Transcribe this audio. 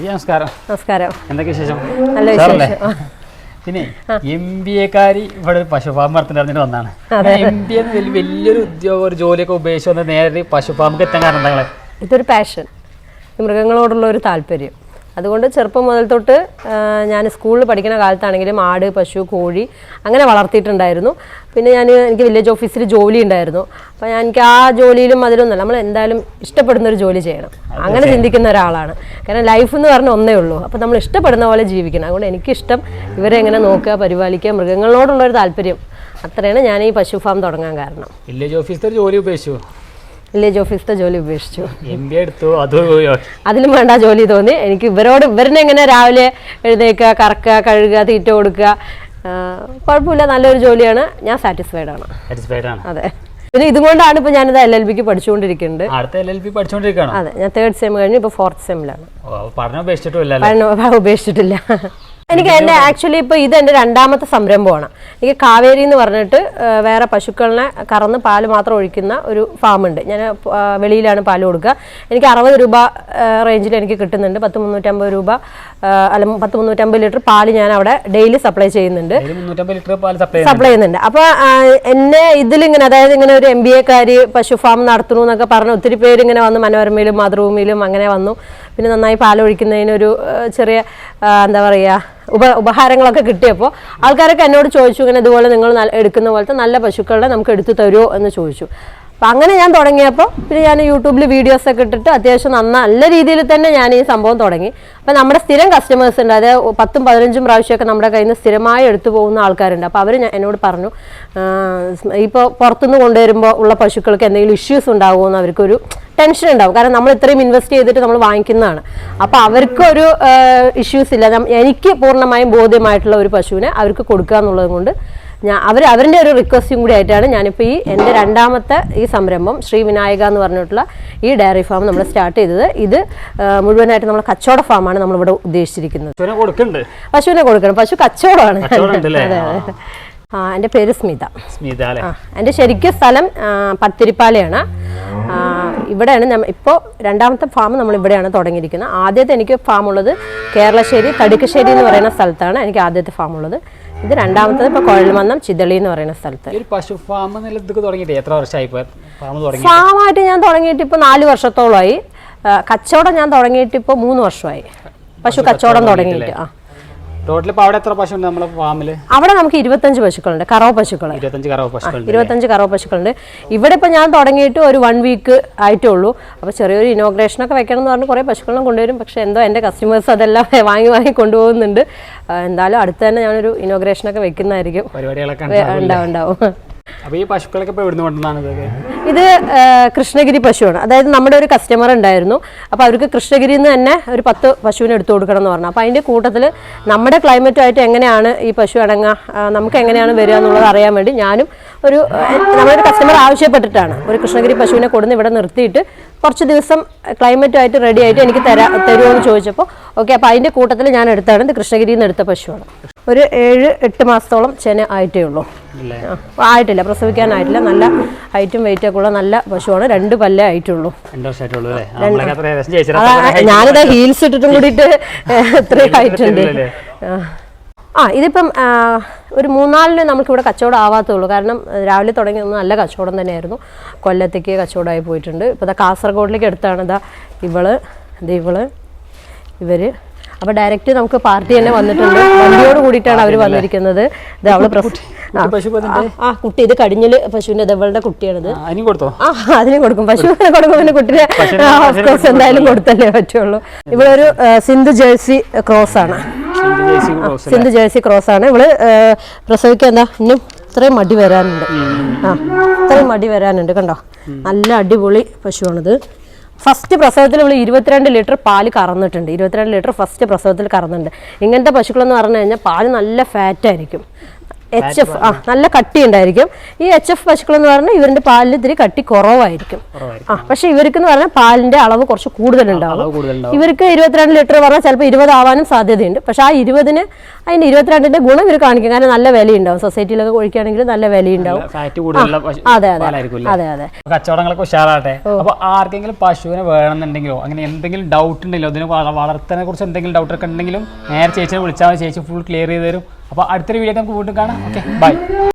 നമസ്കാരം. നമസ്കാരം. എന്തൊക്കെ വിശേഷം? നല്ല വിശേഷം. പിന്നെ എം ബി എക്കാരി ഇവിടെ ഒരു പശുഫാം നടത്തിട്ട് വന്നാണ്. എം ബി എന്ന് വലിയ വലിയൊരു ഉദ്യോഗം ഒരു ജോലിയൊക്കെ ഉപേക്ഷിച്ച് വന്ന് നേരെ പശുഫാമിക്ക് എത്താൻ കാരണം ഇതൊരു പാഷൻ മൃഗങ്ങളോടുള്ള ഒരു താല്പര്യം. അതുകൊണ്ട് ചെറുപ്പം മുതൽ തൊട്ട് ഞാൻ സ്കൂളിൽ പഠിക്കുന്ന കാലത്താണെങ്കിലും ആട് പശു കോഴി അങ്ങനെ വളർത്തിയിട്ടുണ്ടായിരുന്നു. പിന്നെ ഞാൻ എനിക്ക് വില്ലേജ് ഓഫീസിൽ ജോലി ഉണ്ടായിരുന്നു. അപ്പോൾ ഞാൻ എനിക്ക് ആ ജോലിയിലും അതിലൊന്നുമല്ല. നമ്മൾ എന്തായാലും ഇഷ്ടപ്പെടുന്ന ഒരു ജോലി ചെയ്യണം. അങ്ങനെ ചിന്തിക്കുന്ന ഒരാളാണ്. കാരണം ലൈഫ് എന്ന് പറഞ്ഞാൽ ഒന്നേ ഉള്ളൂ. അപ്പോൾ നമ്മൾ ഇഷ്ടപ്പെടുന്ന പോലെ ജീവിക്കണം. അതുകൊണ്ട് എനിക്കിഷ്ടം ഇവരെ എങ്ങനെ നോക്കുക പരിപാലിക്കുക മൃഗങ്ങളോടുള്ള ഒരു താല്പര്യം. അത്രയാണ് ഞാൻ ഈ പശു ഫാം തുടങ്ങാൻ കാരണം. വില്ലേജ് ഓഫീസിൽ ജോലി ഉപേക്ഷിച്ചു? വില്ലേജ് ഓഫീസിലെ ജോലി ഉപേക്ഷിച്ചു. അതിലും വേണ്ട ജോലി തോന്നി. എനിക്ക് ഇവരോട് ഇവരിനെ എങ്ങനെ രാവിലെ എഴുന്നേക്കുക കറക്കുക കഴുകുക തീറ്റ കൊടുക്കുക കുഴപ്പമില്ല നല്ലൊരു ജോലിയാണ്. ഞാൻ സാറ്റിസ്ഫൈഡ് ആണ്. സാറ്റിസ്ഫൈഡ് ആണ്. അതെ. പിന്നെ ഇതുകൊണ്ടാണ് ഇപ്പൊ ഞാനിത് എൽ എൽ ബിക്ക് പഠിച്ചുകൊണ്ടിരിക്കുന്നത്. അടുത്ത എൽ എൽ ബി പഠിച്ചുകൊണ്ടിരിക്കുകയാണ്? അതെ ഞാൻ തേർഡ് സെം കഴിഞ്ഞ് ഇപ്പൊ ഫോർത്ത് സെമ്മിലാണ് പഠനം പഠനം ഉപേക്ഷിച്ചിട്ടില്ല. എനിക്ക് എന്റെ ആക്ച്വലി ഇപ്പൊ ഇത് എന്റെ രണ്ടാമത്തെ സംരംഭമാണ്. എനിക്ക് കാവേരി എന്ന് പറഞ്ഞിട്ട് വേറെ പശുക്കളിനെ കറന്ന് പാൽ മാത്രം ഒഴിക്കുന്ന ഒരു ഫാം ഉണ്ട് ഞാൻ വെളിയിലാണ് പാൽ കൊടുക്കുക. എനിക്ക് അറുപത് രൂപ റേഞ്ചിൽ എനിക്ക് കിട്ടുന്നുണ്ട്. പത്ത് മുന്നൂറ്റമ്പത് രൂപ അല്ല പത്ത് മുന്നൂറ്റമ്പത് ലിറ്റർ പാൽ ഞാൻ അവിടെ ഡെയിലി സപ്ലൈ ചെയ്യുന്നുണ്ട്. സപ്ലൈ ചെയ്യുന്നുണ്ട്. അപ്പൊ എന്നെ ഇതിലിങ്ങനെ അതായത് ഇങ്ങനെ ഒരു എം ബി എക്കാരി പശു ഫാം നടത്തണു എന്നൊക്കെ പറഞ്ഞ് ഒത്തിരി പേര് ഇങ്ങനെ വന്ന് മനോരമയിലും മാതൃഭൂമിയിലും അങ്ങനെ വന്നു. പിന്നെ നന്നായി പാലൊഴിക്കുന്നതിനൊരു ചെറിയ എന്താ പറയുക ഉപ ഉപഹാരങ്ങളൊക്കെ കിട്ടിയപ്പോൾ ആൾക്കാരൊക്കെ എന്നോട് ചോദിച്ചു ഇങ്ങനെ ഇതുപോലെ നിങ്ങൾ എടുക്കുന്ന പോലത്തെ നല്ല പശുക്കളെ നമുക്ക് എടുത്തു തരുമോ എന്ന് ചോദിച്ചു. അപ്പം അങ്ങനെ ഞാൻ തുടങ്ങിയപ്പോൾ പിന്നെ ഞാൻ യൂട്യൂബിൽ വീഡിയോസ് ഒക്കെ ഇട്ടിട്ട് അത്യാവശ്യം നന്ന നല്ല രീതിയിൽ തന്നെ ഞാൻ ഈ സംഭവം തുടങ്ങി. അപ്പം നമ്മുടെ സ്ഥിരം കസ്റ്റമേഴ്സ് ഉണ്ട്. അതായത് പത്തും പതിനഞ്ചും പ്രാവശ്യമൊക്കെ നമ്മുടെ കയ്യിൽ നിന്ന് സ്ഥിരമായി എടുത്തു പോകുന്ന ആൾക്കാരുണ്ട്. അപ്പോൾ അവർ എന്നോട് പറഞ്ഞു ഇപ്പോൾ പുറത്തുനിന്ന് കൊണ്ടുവരുമ്പോൾ ഉള്ള പശുക്കൾക്ക് എന്തെങ്കിലും ഇഷ്യൂസ് ഉണ്ടാകുമോ എന്ന് അവർക്കൊരു ടെൻഷൻ ഉണ്ടാവും. കാരണം നമ്മൾ ഇത്രയും ഇൻവെസ്റ്റ് ചെയ്തിട്ട് നമ്മൾ വാങ്ങിക്കുന്നതാണ്. അപ്പോൾ അവർക്കൊരു ഇഷ്യൂസ് ഇല്ല. എനിക്ക് പൂർണമായും ബോധ്യമായിട്ടുള്ള ഒരു പശുവിനെ അവർക്ക് കൊടുക്കുക എന്നുള്ളത് കൊണ്ട് ഞാൻ അവർ അവരുടെ ഒരു റിക്വസ്റ്റും കൂടി ആയിട്ടാണ് ഞാനിപ്പോൾ ഈ എന്റെ രണ്ടാമത്തെ ഈ സംരംഭം ശ്രീ വിനായക എന്ന് പറഞ്ഞിട്ടുള്ള ഈ ഡയറി ഫാം നമ്മൾ സ്റ്റാർട്ട് ചെയ്തത്. ഇത് മുഴുവനായിട്ട് നമ്മൾ കച്ചവട ഫാമാണ് നമ്മളിവിടെ ഉദ്ദേശിച്ചിരിക്കുന്നത്. പശുവിനെ കൊടുക്കണം. പശു കച്ചവടമാണ്. എന്റെ പേര് സ്മിത. സ്മിത എന്റെ ശരിക്കും സ്ഥലം പത്തിരിപ്പാലയാണ്. ഇവിടെയാണ് നമ്മൾ ഇപ്പോൾ രണ്ടാമത്തെ ഫാം നമ്മൾ ഇവിടെയാണ് തുടങ്ങിയിരിക്കുന്നത്. ആദ്യത്തെ എനിക്ക് ഫാം ഉള്ളത് കേരളശ്ശേരി തടുക്കശ്ശേരി എന്ന് പറയുന്ന സ്ഥലത്താണ് എനിക്ക് ആദ്യത്തെ ഫാം ഉള്ളത്. ഇത് രണ്ടാമത്തത് ഇപ്പോൾ കുഴൽമന്നം ചിതളി എന്ന് പറയുന്ന സ്ഥലത്ത്. പശു ഫാം തുടങ്ങിയിട്ട്? എത്ര വർഷമായി ഫാമായിട്ട് ഞാൻ തുടങ്ങിയിട്ട് ഇപ്പോൾ നാല് വർഷത്തോളമായി. കച്ചവടം ഞാൻ തുടങ്ങിയിട്ട് ഇപ്പോൾ മൂന്ന് വർഷമായി. പശു കച്ചവടം തുടങ്ങിയിട്ട് ആ. ടോട്ടൽ ഇപ്പോൾ അവിടെ എത്ര പശുണ്ട് നമ്മുടെ ഫാമിൽ അവിടെ നമുക്ക് ഇരുപത്തഞ്ച് പശുക്കളുണ്ട് കറവ് പശുക്കൾ ഇരുപത്തഞ്ച് കറവ് പശുക്കളുണ്ട് ഇരുപത്തഞ്ച് കറവ പശുക്കളുണ്ട്. ഇവിടെ ഇപ്പോൾ ഞാൻ തുടങ്ങിയിട്ട് ഒരു വൺ വീക്ക് ആയിട്ടേ ഉള്ളൂ. അപ്പോൾ ചെറിയൊരു ഇനോഗ്രേഷൻ ഒക്കെ വെക്കണം എന്ന് പറഞ്ഞ് കുറേ പശുക്കളും കൊണ്ടുവരും. പക്ഷേ എന്തോ എന്റെ കസ്റ്റമേഴ്സ് അതെല്ലാം വാങ്ങി വാങ്ങി കൊണ്ടുപോകുന്നുണ്ട്. എന്തായാലും അടുത്ത് തന്നെ ഞാനൊരു ഇനോഗ്രേഷനൊക്കെ വെക്കുന്നതായിരിക്കും. പരിപാടികളൊക്കെ ഉണ്ടാവും ഉണ്ടാവും. ഈ ഇതൊക്കെ? ഇത് കൃഷ്ണഗിരി പശുവാണ്. അതായത് നമ്മുടെ ഒരു കസ്റ്റമർ ഉണ്ടായിരുന്നു. അപ്പോൾ അവർക്ക് കൃഷ്ണഗിരിയിൽ നിന്ന് തന്നെ ഒരു പത്ത് പശുവിനെ എടുത്തു കൊടുക്കണം എന്ന് പറഞ്ഞു. അപ്പോൾ അതിന്റെ കൂട്ടത്തിൽ നമ്മുടെ ക്ലൈമറ്റുമായിട്ട് എങ്ങനെയാണ് ഈ പശു അടങ്ങുക നമുക്ക് എങ്ങനെയാണ് വരിക എന്നുള്ളത് അറിയാൻ വേണ്ടി ഞാനും ഒരു നമ്മളൊരു കസ്റ്റമർ ആവശ്യപ്പെട്ടിട്ടാണ് ഒരു കൃഷ്ണഗിരി പശുവിനെ കൊടുന്ന് ഇവിടെ നിർത്തിയിട്ട് കുറച്ച് ദിവസം ക്ലൈമറ്റുമായിട്ട് റെഡി ആയിട്ട് എനിക്ക് തരാ തരുമോ എന്ന് ചോദിച്ചപ്പോൾ ഓക്കെ അപ്പോൾ അതിന്റെ കൂട്ടത്തിൽ ഞാൻ എടുത്താണ്. ഇത് കൃഷ്ണഗിരിയിൽ നിന്ന് എടുത്ത പശുവാണ്. ഒരു ഏഴ് എട്ട് മാസത്തോളം ചെന ആയിട്ടേ ഉള്ളൂ. ആയിട്ടില്ല പ്രസവിക്കാനായിട്ടില്ല. നല്ല ഹൈറ്റും വെയിറ്റും ഒക്കെ ഉള്ള നല്ല പശുവാണ്. രണ്ട് പല്ലേ ആയിട്ടുള്ളൂ. ഞാനിത് ഹീൽസ് ഇട്ടിട്ടും കൂടിയിട്ട് ഇത്രയും ഹൈറ്റ് ഉണ്ട്? ആ. ഇതിപ്പം ഒരു മൂന്നാലിന് നമുക്കിവിടെ കച്ചവടം ആവാത്തുള്ളൂ കാരണം രാവിലെ തുടങ്ങിയൊന്നും ഒന്ന് നല്ല കച്ചവടം തന്നെയായിരുന്നു. കൊല്ലത്തേക്ക് കച്ചവടമായി പോയിട്ടുണ്ട്. ഇപ്പോൾ ഇതാ കാസർഗോഡിലേക്ക് എടുത്താണ്. ഇതാ ഇവൾ ഇത് ഇവൾ ഇവർ അപ്പോൾ ഡയറക്റ്റ് നമുക്ക് പാർട്ടി തന്നെ വന്നിട്ടുണ്ട്. വണ്ടിയോട് കൂടിയിട്ടാണ് അവർ വന്നിരിക്കുന്നത്. ഇത് അവൾ ആ, കുട്ടി. ഇത് കടിഞ്ഞിൽ പശുവിന്റെ ഇതവളുടെ കുട്ടിയാണിത്. ആ, അതിനും കൊടുക്കും. പശു കൊടുക്കും പിന്നെ കുട്ടിനെ കോഴ്സ് എന്തായാലും കൊടുത്തല്ലേ പറ്റുള്ളൂ. ആ, സിന്ധു ജേഴ്സി ക്രോസ് ആണ് സിന്ധി ജേഴ്സി ക്രോസ് ആണ്. ഇവൾ പ്രസവിക്കുക പ്രസവിക്കാൻ എന്താ ഇന്നും ഇത്രയും മടി വരാനുണ്ട്. ആ ഇത്രയും മടി വരാനുണ്ട് കണ്ടോ? നല്ല അടിപൊളി പശുവാണിത്. ഫസ്റ്റ് പ്രസവത്തിൽ ഇവൾ ഇരുപത്തിരണ്ട് ലിറ്റർ പാൽ കറന്നിട്ടുണ്ട്. ഇരുപത്തിരണ്ട് ലിറ്റർ ഫസ്റ്റ് പ്രസവത്തിൽ കറന്നിട്ടുണ്ട്. ഇങ്ങനത്തെ പശുക്കളെന്ന് പറഞ്ഞു കഴിഞ്ഞാൽ പാൽ നല്ല ഫാറ്റ് ആയിരിക്കും. എച്ച് എഫ് ആ നല്ല കട്ടി ഉണ്ടായിരിക്കും ഈ എച്ച് എഫ് പശുക്കൾ എന്ന് പറഞ്ഞാൽ ഇവരുടെ പാലിൽ ഇത്തിരി കട്ടി കുറവായിരിക്കും. ആ പക്ഷെ ഇവർക്ക് എന്ന് പറഞ്ഞാൽ പാലിന്റെ അളവ് കുറച്ച് കൂടുതലുണ്ടാവും. ഇവർക്ക് ഇരുപത്തിരണ്ട് ലിറ്റർ പറഞ്ഞാൽ ചിലപ്പോൾ ഇരുപതാവാനും സാധ്യതയുണ്ട്. പക്ഷെ ആ ഇരുപതിന് അതിന്റെ ഇരുപത്തിരണ്ടിന്റെ ഗുണം ഇവർ കാണിക്കും. കാരണം നല്ല വിലയുണ്ടാവും. സൊസൈറ്റിയിലൊക്കെ ഒഴിക്കുകയാണെങ്കിൽ നല്ല വിലയുണ്ടാവും. അതെ അതെ. അതെ അതെ. കച്ചവടങ്ങളൊക്കെ ഉഷാറാട്ടെ അപ്പൊ ആർക്കെങ്കിലും പശുവിനെ വേണമെന്നുണ്ടെങ്കിലോ അങ്ങനെ എന്തെങ്കിലും ഡൗട്ട് ഉണ്ടെങ്കിലോ അതിന് വള- വളർത്തനെ കുറിച്ച് എന്തെങ്കിലും ഡൗട്ട് ഒക്കെ ഉണ്ടെങ്കിലും നേരെ ചേച്ചിനെ വിളിച്ചാൽ ചേച്ചി ഫുൾ ക്ലിയർ ചെയ്ത് തരും. അപ്പൊ അടുത്തൊരു വീഡിയോ നമുക്ക് വീണ്ടും കാണാം. Okay bye